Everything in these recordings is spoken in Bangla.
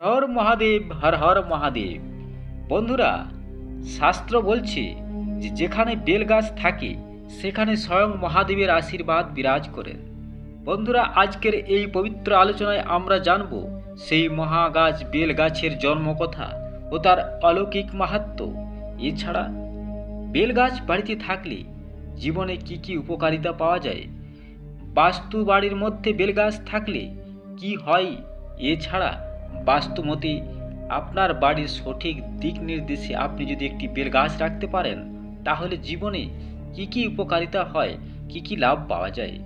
হর মহাদেব, হর হর মহাদেব। বন্ধুরা, শাস্ত্র বলছে যে যেখানে বেলগাছ থাকে, সেখানে স্বয়ং মহাদেবের আশীর্বাদ বিরাজ করেন বন্ধুরা, আজকের এই পবিত্র আলোচনায় আমরা জানব সেই মহাগাছ বেলগাছের জন্মকথা ও তার অলৌকিক মাহাত্ম্য এছাড়া বেলগাছ বাড়িতে থাকলে জীবনে কি কি উপকারিতা পাওয়া যায়? বাস্তু বাড়ির মধ্যে বেলগাছ থাকলে কি হয়? এছাড়া বাস্তুমতি, আপনার বাড়ির সঠিক দিক নির্দেশে আপনি যদি একটি বেল গাছ রাখতে পারেন, তাহলে জীবনে কি কি উপকারিতা হয়, কি কি লাভ পাওয়া যায়?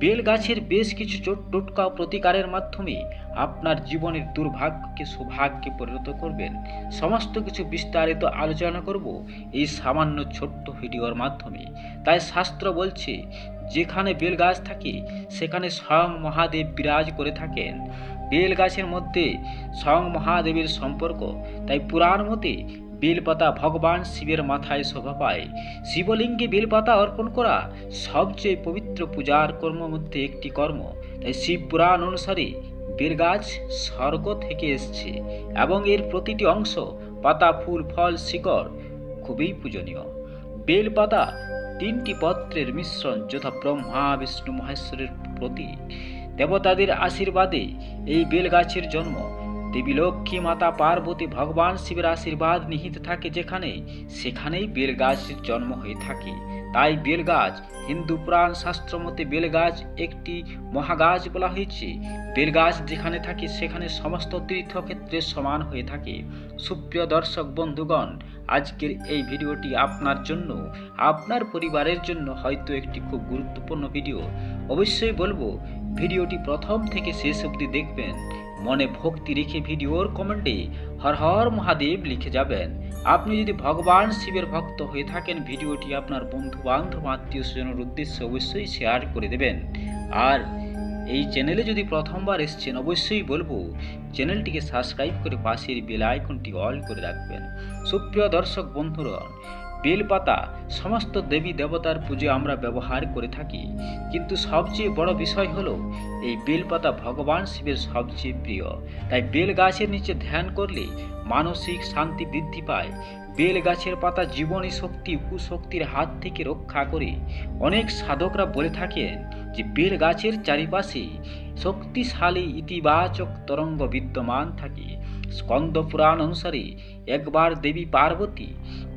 বেল গাছের বেশ কিছু চোট টোটকা প্রতিকারের মাধ্যমে আপনার জীবনের দুর্ভাগ্যকে সৌভাগ্যে পরিণত করবেন। সমস্ত কিছু বিস্তারিত আলোচনা করব এই সামান্য ছোট্ট ভিডিওর মাধ্যমে। তাই শাস্ত্র বলছে, যেখানে বেল গাছ থাকে, সেখানে স্বয়ং মহাদেব বিরাজ করে থাকেন। বেল গাছের মধ্যে স্বয়ং মহাদেবের সম্পর্ক। তাই পুরাণ মতে বেলপাতা ভগবান শিবের মাথায় শোভা পায়। শিবলিঙ্গে বেলপাতা অর্পণ করা সবচেয়ে পবিত্র পূজার কর্ম মধ্যে একটি কর্ম। তাই শিব পুরাণ অনুসারে বেলগাছ স্বর্গ থেকে এসছে এবং এর প্রতিটি অংশ পাতা, ফুল, ফল, শিকড় খুবই পূজনীয়। বেলপাতা তিনটি পত্রের মিশ্রণ, যথা ব্রহ্মা, বিষ্ণু, মহেশ্বরের প্রতীক। দেবতাদের আশীর্বাদে এই বেলগাছের জন্ম। দেবী লক্ষ্মী মাতা পার্বতী ভগবান শিবের আশীর্বাদ নিহিত থাকে যেখানে, সেখানেই বেলগাছের জন্ম হয়ে থাকে। তাই বেলগাছ, হিন্দু পুরাণ শাস্ত্র মতে বেলগাছ একটি মহাগাছ বলা হয়েছে। বেলগাছ যেখানে থাকে, সেখানে সমস্ত তীর্থক্ষেত্রে সমান হয়ে থাকে। সুপ্রিয় দর্শক বন্ধুগণ, আজকের এই ভিডিওটি আপনার জন্য, আপনার পরিবারের জন্য হয়তো একটি খুব গুরুত্বপূর্ণ ভিডিও। অবশ্যই বলব ভিডিওটি প্রথম থেকে শেষ অবধি দেখবেন। মনে ভক্তি রেখে ভিডিওর কমেন্টে হর হর মহাদেব লিখে যাবেন। আপনি যদি ভগবান শিবের ভক্ত হয়ে থাকেন, ভিডিওটি আপনার বন্ধু বান্ধব আত্মীয় স্বজনের উদ্দেশ্যে অবশ্যই শেয়ার করে দেবেন। আর এই চ্যানেলে যদি প্রথমবার এসছেন, অবশ্যই বলব চ্যানেলটিকে সাবস্ক্রাইব করে পাশের বেল আইকনটি অল করে রাখবেন। সুপ্রিয় দর্শক বন্ধুরা বেলপাতা, সমস্ত দেবী দেবতার পুজো আমরা ব্যবহার করে থাকি। কিন্তু সবচেয়ে বড় বিষয় হলো, এই বেলপাতা ভগবান শিবের সবচেয়ে প্রিয়। তাই বেল গাছের নিচে ধ্যান করলে মানসিক শান্তি বৃদ্ধি পায়। বেল গাছের পাতা জীবনী শক্তি, কুশক্তির হাত থেকে রক্ষা করে। অনেক সাধকরা বলে থাকেন যে বেল গাছের চারিপাশে শক্তিশালী ইতিবাচক তরঙ্গ বিদ্যমান থাকে। স্কন্দ পুরাণ অনুসারে একবার দেবী পার্বতী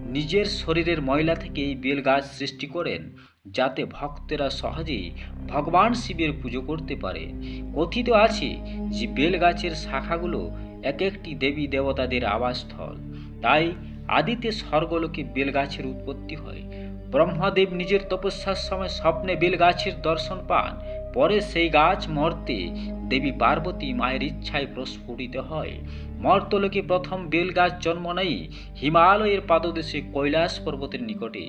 নিজের শরীরের ময়লা থেকে এই বেল গাছ সৃষ্টি করেন, যাতে ভক্তেরা সহজেই ভগবান শিবের পুজো করতে পারে। কথিত আছে যে বেল গাছের শাখাগুলো এক একটি দেবী দেবতাদের আবাসস্থল। তাই আদিতে স্বর্গলোকে বেলগাছের উৎপত্তি হয়। ব্রহ্মদেব নিজের তপস্যার সময় স্বপ্নে বেলগাছের দর্শন পান। পরে সেই গাছ মর্তে দেবী পার্বতী মায়ের ইচ্ছায় প্রস্ফুটিত হয়। মর্তলোকে প্রথম বেল গাছ জন্ম নেই হিমালয়ের পাদদেশে কৈলাস পর্বতের নিকটে।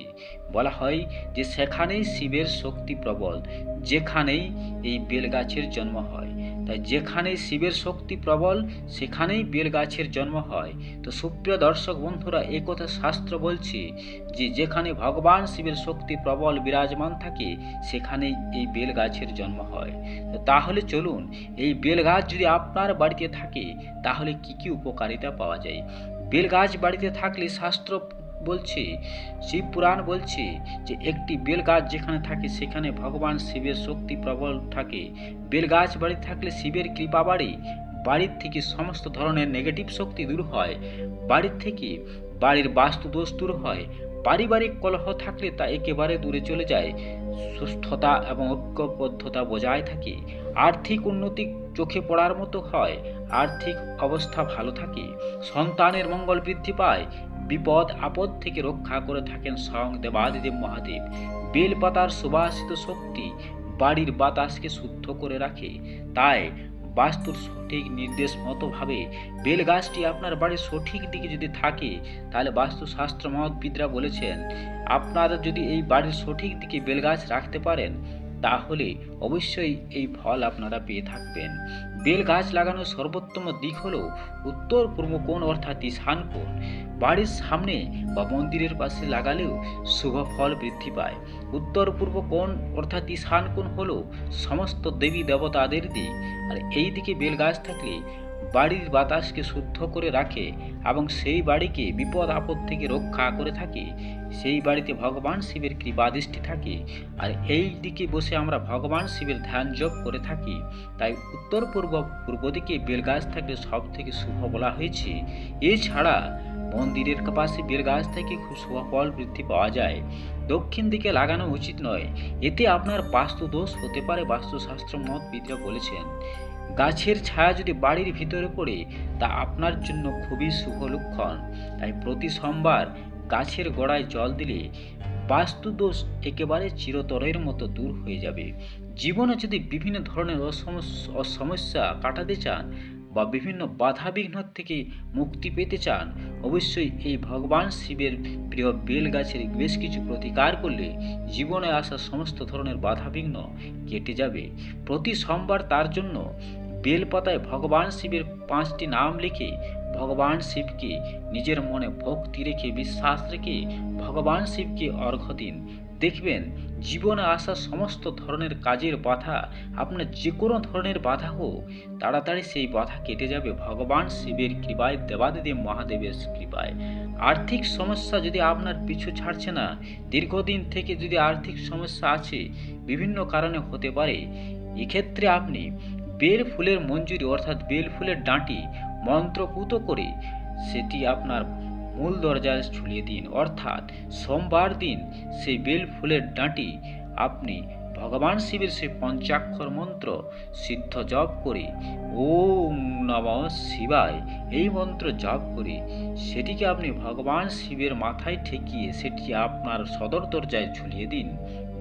বলা হয় যে সেখানেই শিবের শক্তি প্রবল, যেখানেই এই বেল গাছের জন্ম হয়। তাই যেখানে শিবের শক্তি প্রবল, সেখানেই বেলগাছের জন্ম হয়। তো সুপ্রিয় দর্শক বন্ধুরা কথা শাস্ত্র বলছে যে, যেখানে ভগবান শিবের শক্তি প্রবল বিরাজমান থাকে, সেখানেই এই বেলগাছের জন্ম হয়। তো তাহলে চলুন, এই বেলগাছ যদি আপনার বাড়িতে থাকে, তাহলে কি কি উপকারিতা পাওয়া যায়? বেলগাছ বাড়িতে থাকলে শাস্ত্র বলছে শিব পুরাণ বলছে যে একটি বেলগাছ যেখানে থাকে সেখানে ভগবান শিবের শক্তি প্রবল থাকে। বেলগাছ বাড়িতে থাকলে শিবের কৃপা বাড়ে, বাড়ির থেকে সমস্ত ধরনের নেগেটিভ শক্তি দূর হয়। বাড়ির থেকে বাড়ির বাস্তু দোষ দূর হয়। পারিবারিক কলহ থাকলে তা একেবারে দূরে চলে যায়। সুস্থতা এবং ঐক্যবদ্ধতা বজায় থাকে। আর্থিক উন্নতি চোখে পড়ার মতো হয়। আর্থিক অবস্থা ভালো থাকে। সন্তানের মঙ্গল বৃদ্ধি পায়। বিপদ, আপদ থেকে রক্ষা করে থাকেন স্বয়ং দেবাদিদেব মহাদেব। বেলপাতার সুবাসিত শক্তি বাড়ির বাতাসকে শুদ্ধ করে রাখে। তাই বাস্তুর সঠিক নির্দেশ মতোভাবে বেলগাছটি আপনার বাড়ির সঠিক দিকে যদি থাকে, তাহলে বাস্তুশাস্ত্র মহৎবিদরা বলেছেন, আপনারা যদি এই বাড়ির সঠিক দিকে বেলগাছ রাখতে পারেন তাহলে অবশ্যই এই ফল আপনারা পেয়ে থাকবেন। বেল গাছ লাগানোর সর্বোত্তম দিক হল উত্তর পূর্ব কোণ অর্থাৎ ঈশান কোণ। বাড়ির সামনে বা মন্দিরের পাশে লাগালেও শুভ ফল বৃদ্ধি পায়। উত্তর পূর্ব কোণ অর্থাৎ ঈশান কোণ হল সমস্ত দেবী দেবতাদের দিক। আর এই দিকে বেল গাছ থাকলে বাড়ির বাতাসকে শুদ্ধ করে রাখে এবং সেই বাড়িকে বিপদ আপদ থেকে রক্ষা করে থাকে। সেই বাড়িতে ভগবান শিবের কৃপাদৃষ্টি থাকে আর এই দিকে বসে আমরা ভগবান শিবের ধ্যান যোগ করে থাকি। তাই উত্তর পূর্ব পূর্ব দিকে বেলগাছ থাকলে সব থেকে শুভ বলা হয়েছে। এছাড়া মন্দিরের পাশে বেলগাছ থেকে খুব শুভ ফল বৃদ্ধি পাওয়া যায়। দক্ষিণ দিকে লাগানো উচিত নয়। এতে আপনার বাস্তু দোষ হতে পারে। বাস্তুশাস্ত্র মত মতবিদরা বলেছেন। গাছের ছায়া যদি বাড়ির ভিতরে পড়ে, তা আপনার জন্য খুবই শুভ লক্ষণ। তাই প্রতি সোমবার গাছের গোড়ায় জল দিলে বাস্তুদোষ একেবারে চিরতরের মতো দূর হয়ে যাবে। জীবনে যদি বিভিন্ন ধরনের অসমস্যা কাটাতে চান বা বিভিন্ন বাধা বিঘ্ন থেকে মুক্তি পেতে চান, অবশ্যই এই ভগবান শিবের প্রিয় বেল গাছের বেশ কিছু প্রতিকার করলে জীবনে আসা সমস্ত ধরনের বাধা বিঘ্ন কেটে যাবে। প্রতি সোমবার তার জন্য বেলপাতায় ভগবান শিবের পাঁচটি নাম লিখে ভগবান শিবকে নিজের মনে ভক্তি রেখে, বিশ্বাস রেখে ভগবান শিবকে অর্ঘ্য দিন। দেখবেন জীবনে আসা সমস্ত ধরনের কাজের বাধা, আপনার যে কোনো ধরনের বাধা হোক, তাড়াতাড়ি সেই বাধা কেটে যাবে ভগবান শিবের কৃপায়, দেবাদিদেব মহাদেবের কৃপায়। আর্থিক সমস্যা যদি আপনার পিছু ছাড়ছে না, দীর্ঘদিন থেকে যদি আর্থিক সমস্যা আছে, বিভিন্ন কারণে হতে পারে, এক্ষেত্রে আপনি বেল ফুলের মঞ্জুরি অর্থাৎ বেল ফুলের ডাঁটি মন্ত্রপুত করে সেটি আপনার মূল দরজায় ঝুলিয়ে দিন। অর্থাৎ সোমবার দিন সেই বেল ফুলের ডাঁটি আপনি ভগবান শিবের সেই পঞ্চাক্ষর মন্ত্র সিদ্ধ জপ করে ওম নম শিবায় এই মন্ত্র জপ করে সেটিকে আপনি ভগবান শিবের মাথায় ঠেকিয়ে সেটি আপনার সদর দরজায় ঝুলিয়ে দিন।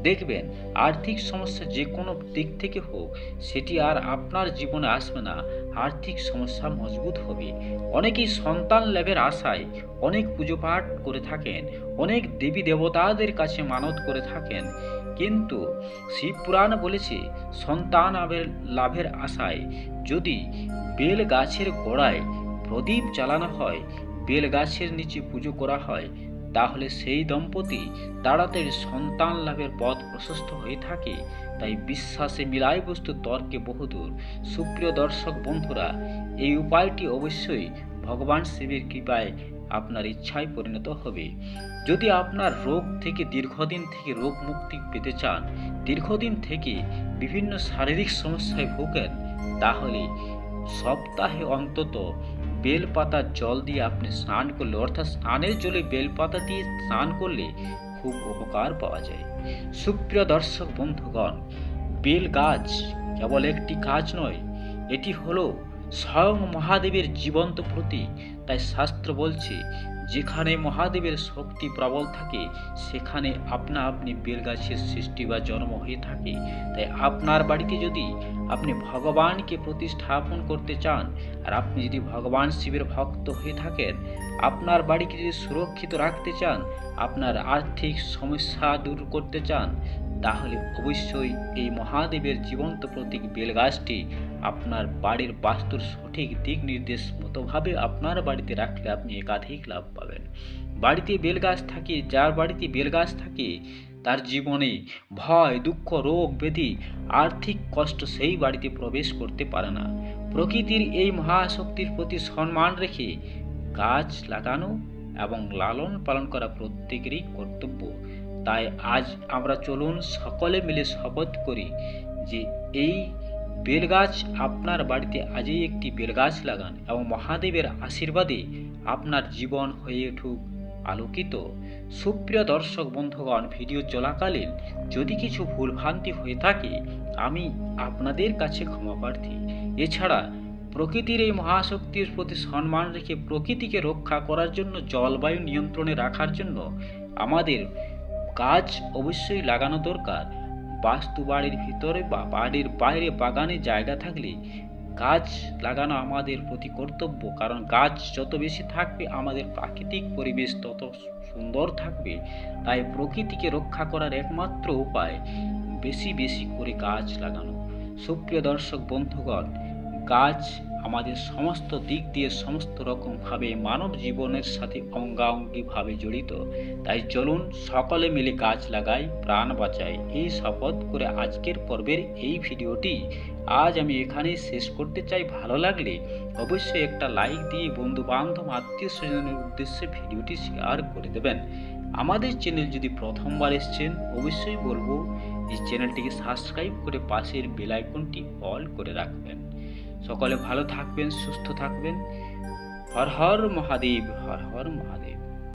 দেখবেন আর্থিক সমস্যা যে কোনো দিক থেকে হোক, সেটি আর আপনার জীবনে আসবে না। আর্থিক সমস্যা মজবুত হবে। অনেকেই সন্তান লাভের আশায় অনেক পুজো পাঠ করে থাকেন, অনেক দেবী দেবতাদের কাছে মানত করে থাকেন। কিন্তু শিব পুরাণ বলেছে, সন্তান লাভের আশায় যদি বেল গাছের গোড়ায় প্রদীপ জ্বালানো হয় বেল গাছের নিচে পুজো করা হয় তাহলে সেই দম্পতি তাড়াতাড়ি সন্তান লাভের পথ প্রশস্ত হয়ে থাকে। তাই বিশ্বাসে মিলাই বস্তু তর্কে বহুদূর। সুপ্রিয় দর্শক বন্ধুরা, এই উপায়টি অবশ্যই ভগবান শিবের কৃপায় আপনার ইচ্ছায় পরিণত হবে। যদি আপনার রোগ থেকে দীর্ঘদিন থেকে রোগ মুক্তি পেতে চান, দীর্ঘদিন থেকে বিভিন্ন শারীরিক সমস্যায় ভোগেন, তাহলে সপ্তাহে অন্তত বেলপাতার জল দিয়ে আপনি স্নান করলে, অর্থাৎ স্নানের জলে বেলপাতা দিয়ে স্নান করলে খুব উপকার পাওয়া যায়। সুপ্রিয় দর্শক বন্ধুগণ বেল গাছ কেবল একটি গাছ নয়, এটি হলো স্বয়ং মহাদেবের জীবন্ত প্রতীক। তাই শাস্ত্র বলছে যেখানে মহাদেবের শক্তি প্রবল থাকে, সেখানে আপনা আপনি বেলগাছের সৃষ্টি বা জন্ম হয়ে থাকে। তাই আপনার বাড়িতে যদি আপনি ভগবানকে প্রতিস্থাপন করতে চান, আর আপনি যদি ভগবান শিবের ভক্ত হয়ে থাকেন, আপনার বাড়িকে যদি সুরক্ষিত রাখতে চান, আপনার আর্থিক সমস্যা দূর করতে চান তাহলে অবশ্যই এই মহাদেবের জীবন্ত প্রতীক বেলগাছটি আপনার বাড়ির বাস্তুর সঠিক দিক নির্দেশ মতোভাবে আপনার বাড়িতে রাখলে আপনি একাধিক লাভ পাবেন। বাড়িতে বেলগাছ থাকে, যার বাড়িতে বেলগাছ থাকে, তার জীবনে ভয়, দুঃখ, রোগ, ব্যাধি, আর্থিক কষ্ট সেই বাড়িতে প্রবেশ করতে পারে না। প্রকৃতির এই মহাশক্তির প্রতি সম্মান রেখে গাছ লাগানো এবং লালন পালন করা প্রত্যেকেরই কর্তব্য। তাই আজ আমরা চলুন সকলে মিলে শপথ করি যে এই বেলগাছ আপনার বাড়িতে আজই একটি বেলগাছ লাগান এবং মহাদেবের আশীর্বাদে আপনার জীবন হয়ে উঠুক। আলোকিত। সুপ্রিয় দর্শক বন্ধুগণ, ভিডিও চলাকালীন যদি কিছু ভুলভ্রান্তি হয়ে থাকে, আমি আপনাদের কাছে ক্ষমা প্রার্থী। এছাড়া প্রকৃতির এই মহাশক্তির প্রতি সম্মান রেখে প্রকৃতিকে রক্ষা করার জন্য জলবায়ু নিয়ন্ত্রণে রাখার জন্য আমাদের গাছ অবশ্যই লাগানো দরকার। বাস্তু বাড়ির ভিতরে বা বাড়ির বাইরে বাগানে জায়গা থাকলে গাছ লাগানো আমাদের প্রতি কর্তব্য। কারণ গাছ যত বেশি থাকবে, আমাদের প্রাকৃতিক পরিবেশ তত সুন্দর থাকবে। তাই প্রকৃতিকে রক্ষা করার একমাত্র উপায় বেশি বেশি করে গাছ লাগানো। সুপ্রিয় দর্শক বন্ধুগণ, গাছ আমাদের সমস্ত দিক দিয়ে সমস্ত রকমভাবে মানব জীবনের সাথে অঙ্গাঙ্গিভাবে জড়িত। তাই চলুন সকলে মিলে গাছ লাগাই, প্রাণ বাঁচাই। এই শপথ করে আজকের পর্বের এই ভিডিওটি আজ আমি এখানেই শেষ করতে চাই। ভালো লাগলে অবশ্যই একটা লাইক দিয়ে বন্ধু বান্ধব আত্মীয় স্বজনের উদ্দেশ্যে ভিডিওটি শেয়ার করে দেবেন। আমাদের চ্যানেল যদি প্রথমবার এসছেন, অবশ্যই বলব, এই চ্যানেলটিকে সাবস্ক্রাইব করে পাশের বেল আইকনটি অল করে রাখবেন। সকলে ভালো থাকবেন সুস্থ থাকবেন। হর হর মহাদেব হর হর মহাদেব।